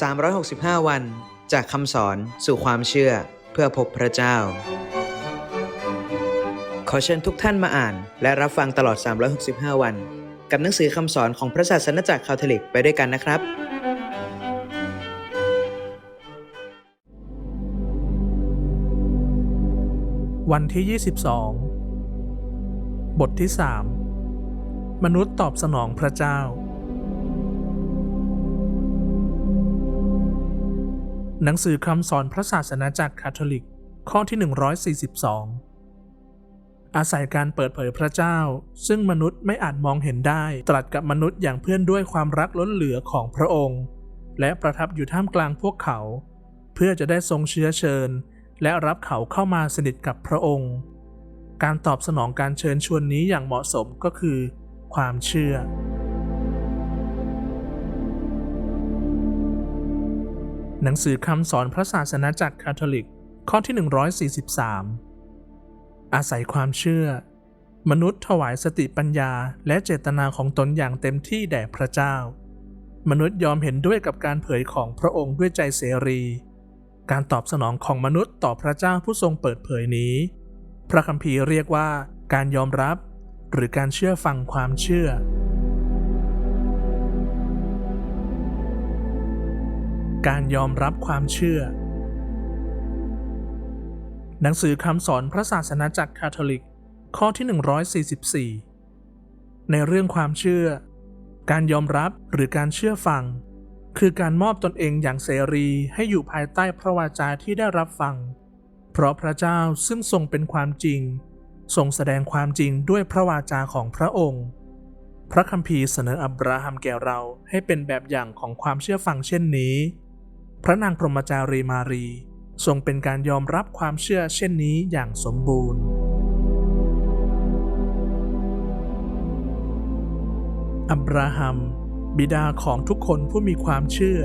365 วัน จากคำสอนสู่ความเชื่อเพื่อพบพระเจ้า ขอเชิญทุกท่านมาอ่าน และรับฟังตลอด 365 วัน กับหนังสือคำสอนของพระศาสนจักรคาทอลิกไปด้วยกันนะครับ วันที่ 22 บทที่ 3 มนุษย์ตอบสนองพระเจ้า หนังสือคำสอนพระศาสนาจักรคาทอลิก ข้อที่ 142 อาศัยการเปิดเผยพระเจ้า ซึ่งมนุษย์ไม่อาจมองเห็นได้ ตรัสกับมนุษย์อย่างเพื่อนด้วยความรักล้นเหลือของพระองค์ และประทับอยู่ท่ามกลางพวกเขา เพื่อจะได้ทรงเชื้อเชิญ และรับเขาเข้ามาสนิทกับพระองค์ การตอบสนองการเชิญชวนนี้อย่างเหมาะสมก็คือ ความเชื่อ หนังสือคำสอนพระศาสนาจักรคาทอลิก ข้อที่ 143 อาศัยความเชื่อ มนุษย์ถวายสติปัญญาและเจตนาของตนอย่างเต็มที่แด่พระเจ้า มนุษย์ยอมเห็นด้วยกับการเผยของพระองค์ด้วยใจเสรี การตอบสนองของมนุษย์ต่อพระเจ้าผู้ทรงเปิดเผยนี้ พระคัมภีร์เรียกว่าการยอมรับ หรือการเชื่อฟังความเชื่อ การยอมรับความเชื่อ หนังสือคำสอนพระศาสนาจักรคาทอลิก ข้อที่ 144 ในเรื่องความเชื่อ การยอมรับหรือการเชื่อฟัง คือการมอบตนเองอย่างเสรีให้อยู่ภายใต้พระวาจาที่ได้รับฟัง เพราะพระเจ้าซึ่งทรงเป็นความจริง ทรงแสดงความจริงด้วยพระวาจาของพระองค์พระคัมภีร์เสนออับราฮัมแก่เราให้เป็นแบบอย่างของความเชื่อฟังเช่นนี้ พระนางพรหมจารีมารี ทรงเป็นการยอมรับความเชื่อเช่นนี้อย่างสมบูรณ์ อับราฮัม บิดาของทุกคนผู้มีความเชื่อ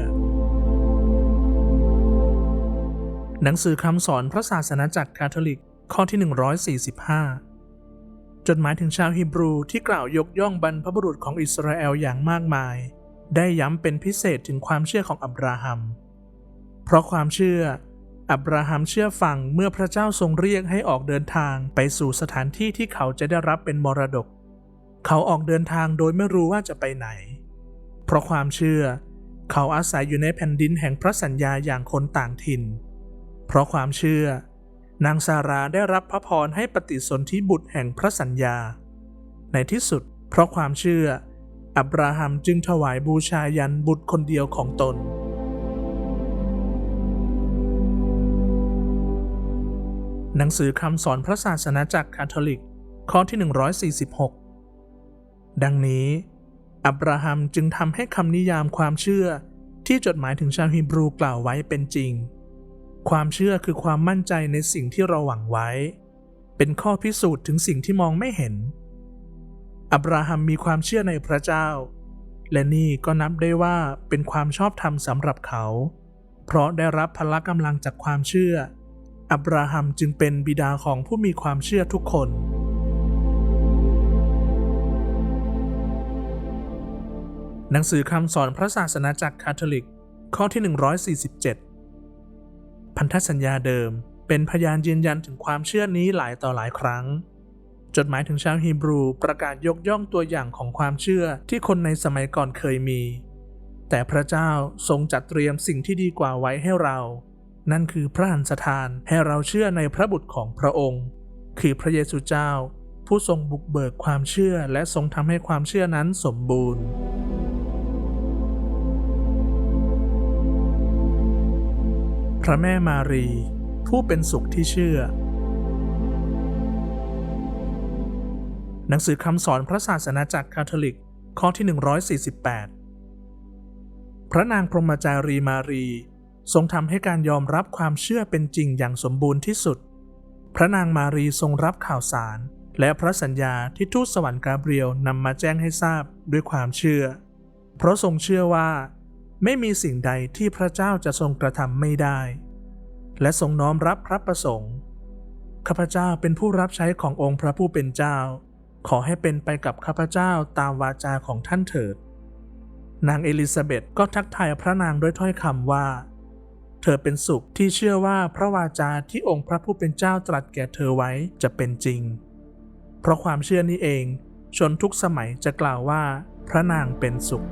หนังสือคำสอนพระศาสนาจักรคาทอลิกข้อที่ 145 จดหมายถึงชาวฮีบรูที่กล่าวยกย่องบรรพบุรุษของอิสราเอลอย่างมากมาย ได้ย้ำเป็นพิเศษถึงความเชื่อของอับราฮัม เพราะความเชื่อ อับราฮัมเชื่อฟังเมื่อพระเจ้าทรงเรียกให้ออกเดินทางไปสู่สถานที่ที่เขาจะได้รับเป็นมรดก เขาออกเดินทางโดยไม่รู้ว่าจะไปไหน เพราะความเชื่อ เขาอาศัยอยู่ในแผ่นดินแห่งพระสัญญาอย่างคนต่างถิ่น เพราะความเชื่อ นางซาราได้รับพระพรให้ปฏิสนธิบุตรแห่งพระสัญญา ในที่สุด เพราะความเชื่ออับราฮัมจึงถวายบูชายันบุตรคนเดียวของตน หนังสือคำสอนพระศาสนาจักรคาทอลิก ข้อที่ 146 ดังนี้ อับราฮัมจึงทำให้คำนิยามความเชื่อที่จดหมายถึงชาวฮีบรูกล่าวไว้เป็นจริง ความเชื่อคือความมั่นใจในสิ่งที่เราหวังไว้ เป็นข้อพิสูจน์ถึงสิ่งที่มองไม่เห็น อับราฮัมมีความเชื่อในพระเจ้า และนี่ก็นับได้ว่าเป็นความชอบธรรมสำหรับเขา เพราะได้รับพละกำลังจากความเชื่อ อับราฮัมจึงเป็นบิดาของผู้มีความเชื่อทุกคน หนังสือคำสอนพระศาสนาจักรคาทอลิก ข้อที่ 147 พันธสัญญาเดิมเป็นพยานยืนยันถึงความเชื่อนี้หลายต่อหลายครั้ง จดหมายถึงชาวฮีบรูประกาศยกย่องตัวอย่างของความเชื่อที่คนในสมัยก่อนเคยมี แต่พระเจ้าทรงจัดเตรียมสิ่งที่ดีกว่าไว้ให้เรา นั่นคือพระหันสถานให้เราเชื่อในพระบุตรของพระองค์ คือพระเยซูเจ้า ผู้ทรงบุกเบิกความเชื่อและทรงทำให้ความเชื่อนั้นสมบูรณ์พระแม่มารี ผู้เป็นสุขที่เชื่อ หนังสือคำสอนพระศาสนาจักรคาทอลิก ข้อที่ 148 พระนางพรหมจารีมารี ทรงทำให้การยอมรับความเชื่อเป็นจริงอย่างสมบูรณ์ที่สุด พระนางมารีทรงรับข่าวสาร และพระสัญญาที่ทูตสวรรค์กาเบรียลนำมาแจ้งให้ทราบด้วยความเชื่อ เพราะทรงเชื่อว่า ไม่มีสิ่งใดที่พระเจ้าจะทรงกระทำไม่ได้ และทรงน้อมรับพระประสงค์ข้าพเจ้าเป็นผู้รับใช้ขององค์พระผู้เป็นเจ้า ขอให้เป็นไปกับข้าพเจ้าตามวาจาของท่านเถิด นางเอลิซาเบธก็ทักทายพระนางด้วยถ้อยคำว่า ธอเป็นสุขที่เชื่อว่าพระวาจาที่องค์พระผู้เป็นเจ้าตรัสแก่เธอไว้จะเป็นจริง เพราะความเชื่อนี้เอง ชนทุกสมัยจะกล่าวว่า พระนางเป็นสุข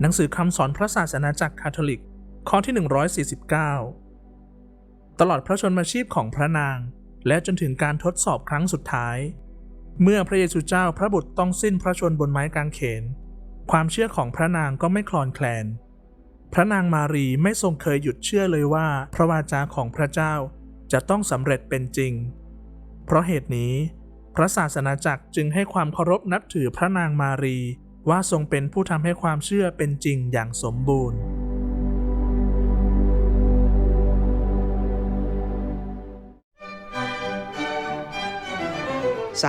หนังสือคำสอนพระศาสนาจักรคาทอลิก ข้อที่ 149 ตลอดพระชนมาชีพของพระนาง และจนถึงการทดสอบครั้งสุดท้าย เมื่อพระเยซูเจ้าพระบุตรต้องสิ้นพระชนบนไม้กางเขน ความเชื่อของพระนางก็ไม่คลอนแคลน พระนางมารีไม่ทรงเคยหยุดเชื่อเลยว่าพระวาจาของพระเจ้าจะต้องสำเร็จเป็นจริง เพราะเหตุนี้ พระศาสนาจักรจึงให้ความเคารพนับถือพระนางมารีว่าทรงเป็นผู้ทำให้ความเชื่อเป็นจริงอย่างสมบูรณ์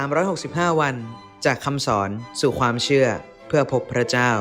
365 วันจากคำสอนสู่ความเชื่อ เพื่อพบพระเจ้า